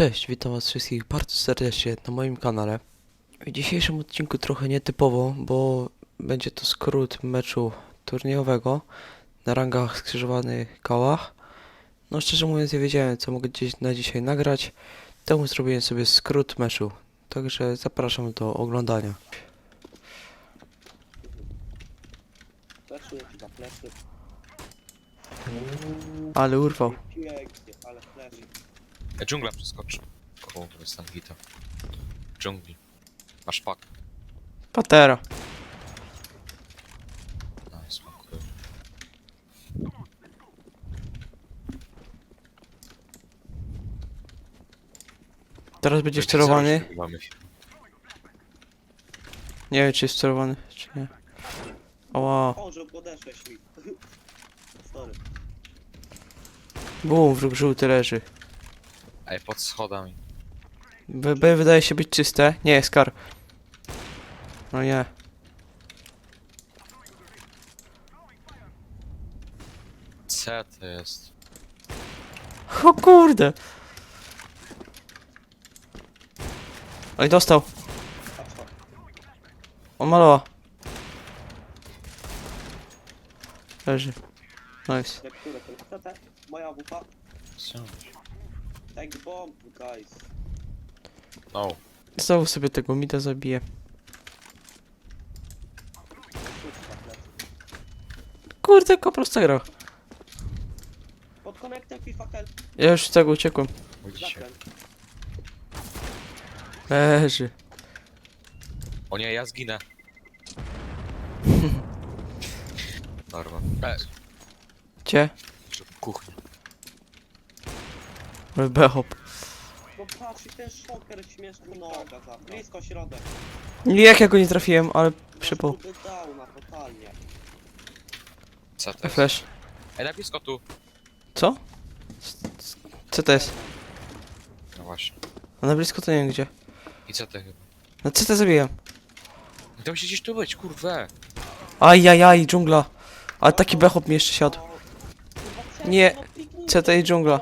Cześć, witam was wszystkich bardzo serdecznie na moim kanale. W dzisiejszym odcinku trochę nietypowo, bo będzie to skrót meczu turniejowego na rangach skrzyżowanych kołach. No szczerze mówiąc nie wiedziałem co mogę gdzieś na dzisiaj nagrać, temu zrobiłem sobie skrót meczu. Także zapraszam do oglądania. Ale urwał. E, Dżungla przeskoczy. Kurde, jest tam gita. W dżungli. Masz pak. Patera. No. Teraz będzie sterowany. Mamy się. Nie wiem czy jest sterowany, czy nie. Oła. O, że podeszłeś mi. Sorry. Bum, wróg żółty leży. Ej, pod schodami. B, B wydaje się być czyste. Nie, jest kar. No nie. C to jest. O kurde. Oj, dostał. On maloła. Leży. Nice. Jak które to? Co te? Moja wupa? Take bomb, guys. No. Znowu sobie tego mida zabiję. Kurde, ko prosta gra. Pod konektem FIFA help. Ja już z tego uciekłem. Widzicie. Zakręt. Leży. O nie, ja zginę. Darma. E, Gdzie? kuchnia. Behop. No patrz, i ten szoker śmieszny noga za. Blisko środek. Jak ja go nie trafiłem, ale przypał. Masz tu downa, totalnie. Co to jest? Flash. Ej, na blisko tu. Co? Co to jest? No właśnie. A na blisko to nie wiem gdzie. I co to chyba? No co to zabiłem? No To musi gdzieś tu być, kurwę. Ajajaj, dżungla. Ale taki behop mi jeszcze siadł. Kurwa, co? Nie, No kliknij co to jest dżungla?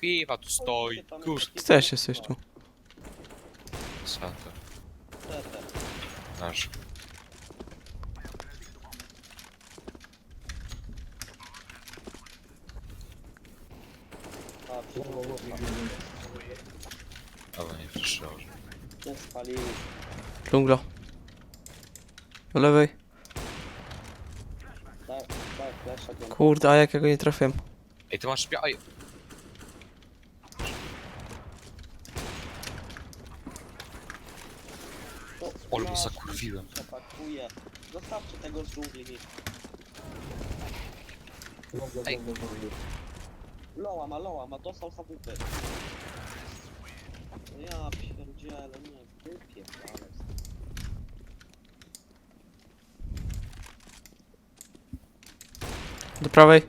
Piwa tu stoi. Kurde. Ty też jesteś tu. Co to? Nasz. A, Ale nie przyszło. nie spalili. Dżungla. Do lewej. Daj flesza go. Kurde, a jak ja go nie trafiłem? Ej, ty masz. Ej. Ja zakurwiłem. Przepakuję. Zostawcie tego z dżungli mi. Ej. Loła ma, loła ma, dostał sabupy. No ja pierdzielę, nie, wypierdalę. Do prawej.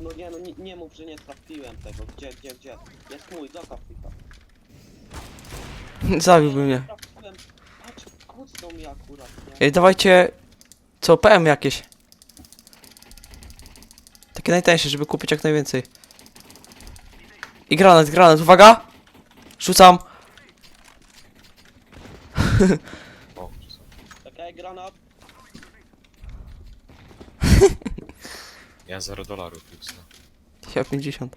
No nie, no nie, nie mów, że nie trafiłem tego. Gdzie, gdzie, gdzie? Jest mój, zostaw. Zabiłby mnie. Trafiłem. Patrz, kucnął mi akurat, nie? Ej, dawajcie... Co, PM jakieś? Takie najtańsze, żeby kupić jak najwięcej. I granat, granat, uwaga! Rzucam! O, Czekaj, granat. ja 0 dolarów plus. No. Ja 50.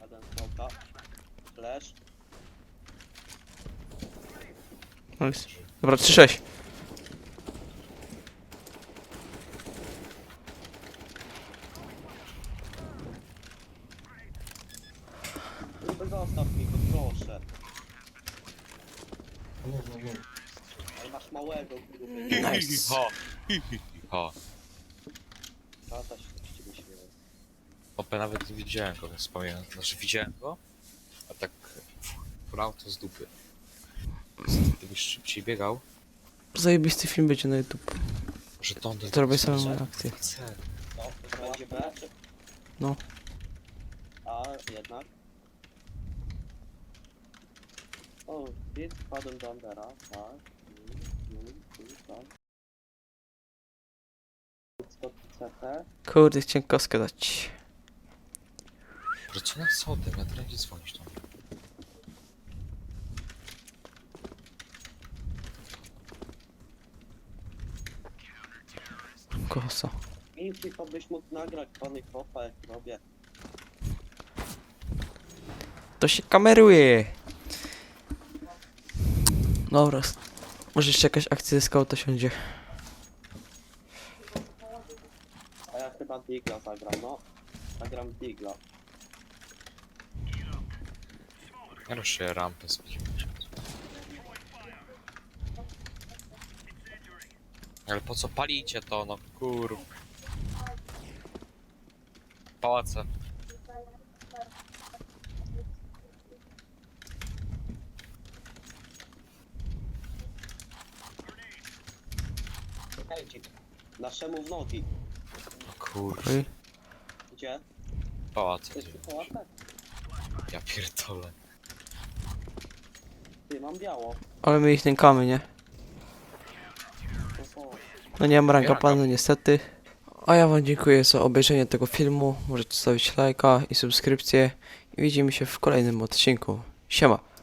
Jeden smoka. Flash. Nice. Dobra, 3-6. Niby zostaw mi go, proszę. Ale masz małego, gruby. Nice. Ha. Ha. Tata się z ciebie śmieje. Opę nawet nie widziałem go, więc pamiętam. Znaczy widziałem go, a tak full auto z dupy. Gdybyś szybciej biegał, Zajebisty film będzie na YouTube. że to on Zrobię samą reakcję. No, to będzie B? czy- No. A, jednak. O, więc wpadłem do Andera, tak. Mm, mm, mm, tak. Stop CT. Kurde, chciałem kostkę dać. Boże, co na co mnie? Ja teraz nie dzwonić do mnie. Kosa. Jeśli to byś mógł nagrać pany kopa jak robię. To się kameruje. Dobra. Może jeszcze jakaś akcja ze skauta siądzie. A ja chyba Digla zagram, no. Zagram Digla. Ja ruszę rampę z 50. Ale po co palicie to, no kur... Pałace. Czekajcie. Naszemu w nogi. No kur... Oj. Gdzie? Pałace. Jest? Ja pierdolę. Ty, mam biało. Ale my ich nękamy, nie? No nie mam ranka Ranka. panu niestety. A ja wam dziękuję za obejrzenie tego filmu. Możecie zostawić lajka i subskrypcję. I widzimy się w kolejnym odcinku. Siema.